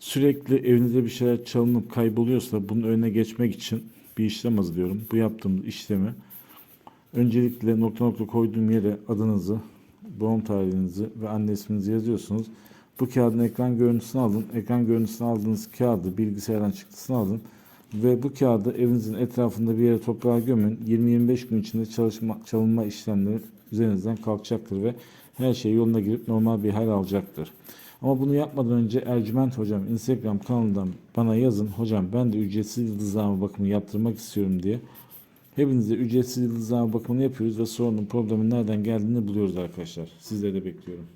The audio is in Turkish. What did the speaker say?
Sürekli evinizde bir şeyler çalınıp kayboluyorsa bunun önüne geçmek için bir işlem hazırlıyorum. Bu yaptığımız işlemi öncelikle nokta nokta koyduğum yere adınızı, doğum tarihinizi ve anne isminizi yazıyorsunuz. Bu kağıdın ekran görüntüsünü alın. Ekran görüntüsünü aldığınız kağıdı bilgisayardan çıktısını alın. Ve bu kağıdı evinizin etrafında bir yere toprağa gömün. 20-25 gün içinde çalışma, çalınma işlemleri üzerinizden kalkacaktır ve her şey yoluna girip normal bir hal alacaktır. Ama bunu yapmadan önce Ercüment Hocam Instagram kanalından bana yazın. Hocam ben de ücretsiz yıldızlama bakımı yaptırmak istiyorum diye. Hepinize ücretsiz yıldızlama bakımını yapıyoruz ve sorunun problemin nereden geldiğini buluyoruz arkadaşlar. Sizleri de bekliyorum.